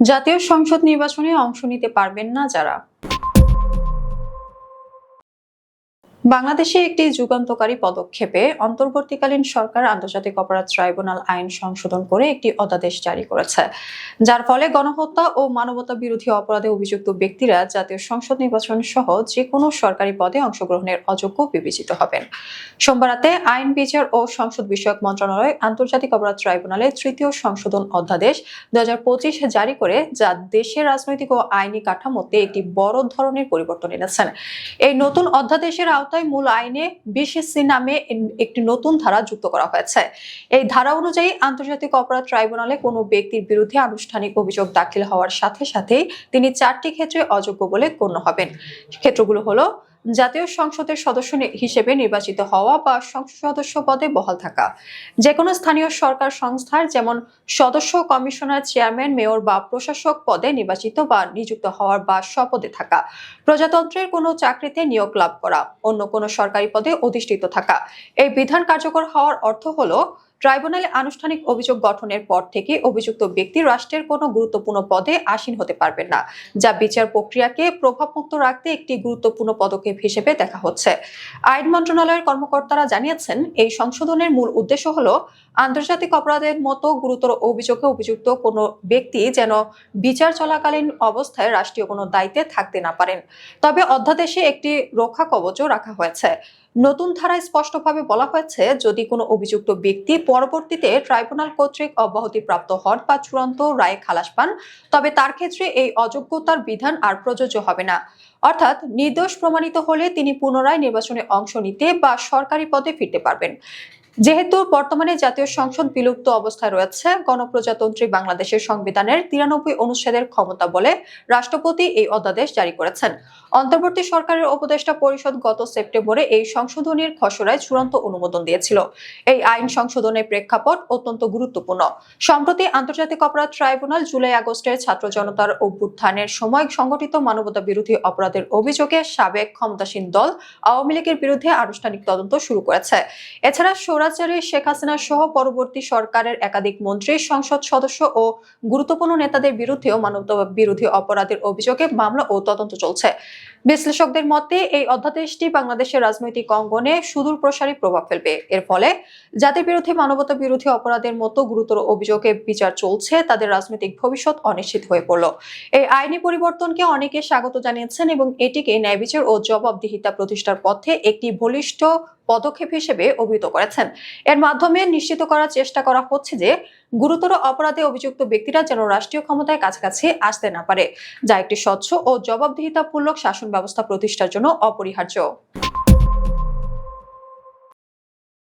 জাতীয় সংসদ নির্বাচনে অংশ নিতে পারবেন না যারা। বাংলাদেশে একটি যুগান্তকারী পদক্ষেপে অন্তর্বর্তীকালীন সরকার আন্তর্জাতিক অপরাধ ট্রাইব্যুনাল আইন সংশোধন করে একটি অধ্যাদেশ জারি করেছে। যার ফলে গণহত্যা ও মানবতা বিরোধী অপরাধে অভিযুক্ত ব্যক্তিরা জাতীয় সংসদ নির্বাচন সহ যে কোনো সরকারি পদে অংশগ্রহণের অযোগ্য বিবেচিত হবেন। সোমবার রাতে আইন বিচার ও সংসদ বিষয়ক মন্ত্রণালয় আন্তর্জাতিক অপরাধ ট্রাইব্যুনালে তৃতীয় সংশোধন অধ্যাদেশ দু জারি করে, যা দেশের রাজনৈতিক ও আইনি কাঠামোতে একটি বড় ধরনের পরিবর্তন এনেছেন। এই নতুন অধ্যাদেশের আওতায় মূল আইনে বিশেষসি নামে একটি নতুন ধারা যুক্ত করা হয়েছে। এই ধারা অনুযায়ী আন্তর্জাতিক অপরাধ ট্রাইব্যুনালে কোনো ব্যক্তির বিরুদ্ধে আনুষ্ঠানিক অভিযোগ দাখিল হওয়ার সাথে সাথেই তিনি চারটি ক্ষেত্রে অযোগ্য বলে গণ্য হবেন। ক্ষেত্রগুলো হলো জাতীয় সংসদের সদস্য হিসেবে নির্বাচিত হওয়া বা সংসদ সদস্য পদে বহাল থাকা। যে কোনো স্থানীয় সরকার সংস্থার যেমন সদস্য কমিশনার, চেয়ারম্যান, মেয়র বা প্রশাসক পদে নির্বাচিত বা নিযুক্ত হওয়ার বা স্বপদে থাকা। প্রজাতন্ত্রের কোনো চাকরিতে নিয়োগ লাভ করা, অন্য কোনো সরকারি পদে অধিষ্ঠিত থাকা। এই বিধান কার্যকর হওয়ার অর্থ হলো ট্রাইব্যুনালে আনুষ্ঠানিক অভিযোগ গঠনের পর থেকে অভিযুক্ত ব্যক্তি রাষ্ট্রের কোনো গুরুত্বপূর্ণ পদে আসীন হতে পারবেন না, যা বিচার প্রক্রিয়াকে প্রভাবমুক্ত রাখতে একটি গুরুত্বপূর্ণ পদক্ষেপ হিসেবে দেখা হচ্ছে। আইন মন্ত্রণালয়ের কর্মকর্তারা জানিয়েছেন, এই সংশোধনের মূল উদ্দেশ্য হলো আন্তর্জাতিক অপরাধের মতো গুরুতর অভিযোগে অভিযুক্ত কোনো ব্যক্তি যেন বিচার চলাকালীন অবস্থায় রাষ্ট্রীয় কোনো দায়িত্বে থাকতে না পারেন। তবে অধ্যাদেশে একটি রক্ষা কবচও রাখা হয়েছে। নতুন ধারায় স্পষ্টভাবে বলা হয়েছে, যদি কোনো অভিযুক্ত ব্যক্তি পরবর্তীতে ট্রাইব্যুনাল কর্তৃক অব্যাহতিপ্রাপ্ত হন বা চূড়ান্ত রায়ে খালাস পান, তবে তার ক্ষেত্রে এই অযোগ্যতার বিধান আর প্রযোজ্য হবে না। অর্থাৎ নির্দোষ প্রমাণিত হলে তিনি পুনরায় নির্বাচনে অংশ নিতে বা সরকারি পদে ফিরতে পারবেন। যেহেতু বর্তমানে জাতীয় সংসদ বিলুপ্ত অবস্থায় রয়েছে, গণপ্রজাতন্ত্রী বাংলাদেশের সংবিধানের তিরানব্বই অনুচ্ছেদের ক্ষমতা বলে রাষ্ট্রপতি এই অধ্যাদেশ জারি করেছেন। অন্তর্বর্তী সরকারের উপদেষ্টা পরিষদ গত সেপ্টেম্বরে এই সংশোধনীর খসড়ায় চূড়ান্ত অনুমোদন দিয়েছিল। এই আইন সংশোধনের প্রেক্ষাপট অত্যন্ত গুরুত্বপূর্ণ। সম্প্রতি আন্তর্জাতিক অপরাধ ট্রাইব্যুনাল জুলাই আগস্টের ছাত্র জনতার অভ্যুত্থানের সময় সংগঠিত মানবতা বিরোধী অপরাধের অভিযোগে সাবেক ক্ষমতাসীন দল আওয়ামী লীগের বিরুদ্ধে আনুষ্ঠানিক তদন্ত শুরু করেছে। এছাড়া স্বরাচারী শেখ হাসিনা সহ পরবর্তী সরকারের একাধিক মন্ত্রী, সংসদ সদস্য ও গুরুত্বপূর্ণ নেতাদের বিরুদ্ধেও মানবতা বিরোধী অপরাধের অভিযোগে মামলা ও তদন্ত চলছে। বিশ্লেষকদের মতে, এই অধ্যাদেশটি বাংলাদেশের রাজনৈতিক অঙ্গনে সুদূর প্রসারী প্রভাব ফেলবে। এর ফলে যাদের বিরুদ্ধে মানবতা বিরোধী অপরাধের মতো গুরুতর অভিযোগে বিচার চলছে, তাদের রাজনৈতিক ভবিষ্যৎ অনিশ্চিত হয়ে পড়ল। এই আইনি পরিবর্তনকে অনেকে স্বাগত জানিয়েছেন এবং এটিকে ন্যায়বিচার ও জবাবদিহিতা প্রতিষ্ঠার পথে একটি বলিষ্ঠ পদক্ষেপ হিসেবে অভিহিত করেছেন। এর মাধ্যমে নিশ্চিত করার চেষ্টা করা হচ্ছে যে গুরুতর অপরাধে অভিযুক্ত ব্যক্তিরা যেন রাষ্ট্রীয় ক্ষমতায় কাছাকাছি আসতে না পারে, যা একটি স্বচ্ছ ও জবাবদিহিতামূলক শাসন ব্যবস্থা প্রতিষ্ঠার জন্য অপরিহার্য।